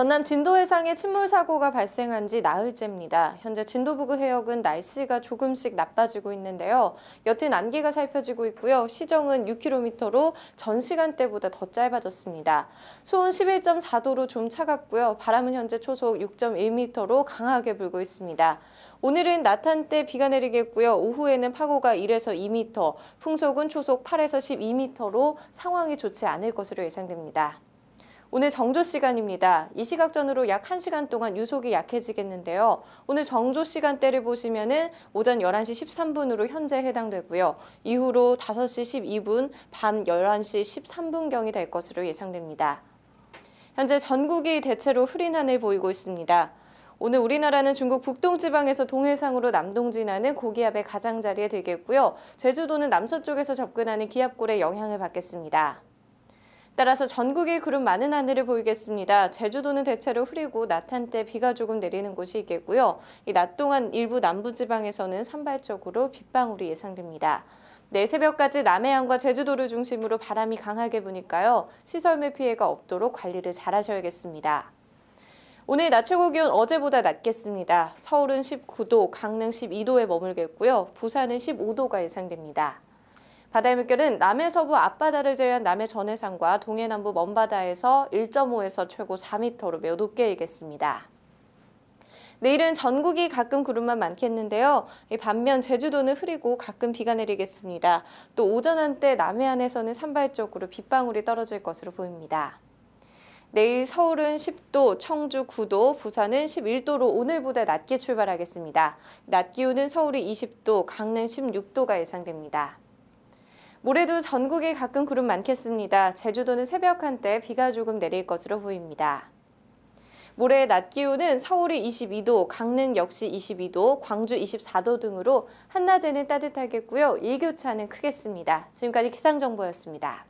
전남 진도 해상에 침몰 사고가 발생한 지 나흘째입니다. 현재 진도 부근 해역은 날씨가 조금씩 나빠지고 있는데요. 옅은 안개가 살펴지고 있고요. 시정은 6km로 전 시간대보다 더 짧아졌습니다. 수온 11.4도로 좀 차갑고요. 바람은 현재 초속 6.1m로 강하게 불고 있습니다. 오늘은 낮 한때 비가 내리겠고요. 오후에는 파고가 1에서 2m, 풍속은 초속 8에서 12m로 상황이 좋지 않을 것으로 예상됩니다. 오늘 정조 시간입니다. 이 시각전으로 약 1시간 동안 유속이 약해지겠는데요. 오늘 정조 시간대를 보시면은 오전 11시 13분으로 현재 해당되고요. 이후로 5시 12분, 밤 11시 13분경이 될 것으로 예상됩니다. 현재 전국이 대체로 흐린 하늘 보이고 있습니다. 오늘 우리나라는 중국 북동지방에서 동해상으로 남동 진하는 고기압의 가장자리에 들겠고요. 제주도는 남서쪽에서 접근하는 기압골의 영향을 받겠습니다. 따라서 전국이 구름 많은 하늘을 보이겠습니다. 제주도는 대체로 흐리고 낮 한때 비가 조금 내리는 곳이 있겠고요. 이 낮 동안 일부 남부지방에서는 산발적으로 빗방울이 예상됩니다. 내일 새벽까지 남해안과 제주도를 중심으로 바람이 강하게 부니까요. 시설물 피해가 없도록 관리를 잘 하셔야겠습니다. 오늘 낮 최고 기온 어제보다 낮겠습니다. 서울은 19도, 강릉 12도에 머물겠고요. 부산은 15도가 예상됩니다. 바다의 물결은 남해 서부 앞바다를 제외한 남해 전해상과 동해 남부 먼바다에서 1.5에서 최고 4m로 매우 높게 일겠습니다. 내일은 전국이 가끔 구름만 많겠는데요. 반면 제주도는 흐리고 가끔 비가 내리겠습니다. 또 오전 한때 남해안에서는 산발적으로 빗방울이 떨어질 것으로 보입니다. 내일 서울은 10도, 청주 9도, 부산은 11도로 오늘보다 낮게 출발하겠습니다. 낮 기온은 서울이 20도, 강릉 16도가 예상됩니다. 모레도 전국에 가끔 구름 많겠습니다. 제주도는 새벽 한때 비가 조금 내릴 것으로 보입니다. 모레 낮 기온은 서울이 22도, 강릉 역시 22도, 광주 24도 등으로 한낮에는 따뜻하겠고요. 일교차는 크겠습니다. 지금까지 기상정보였습니다.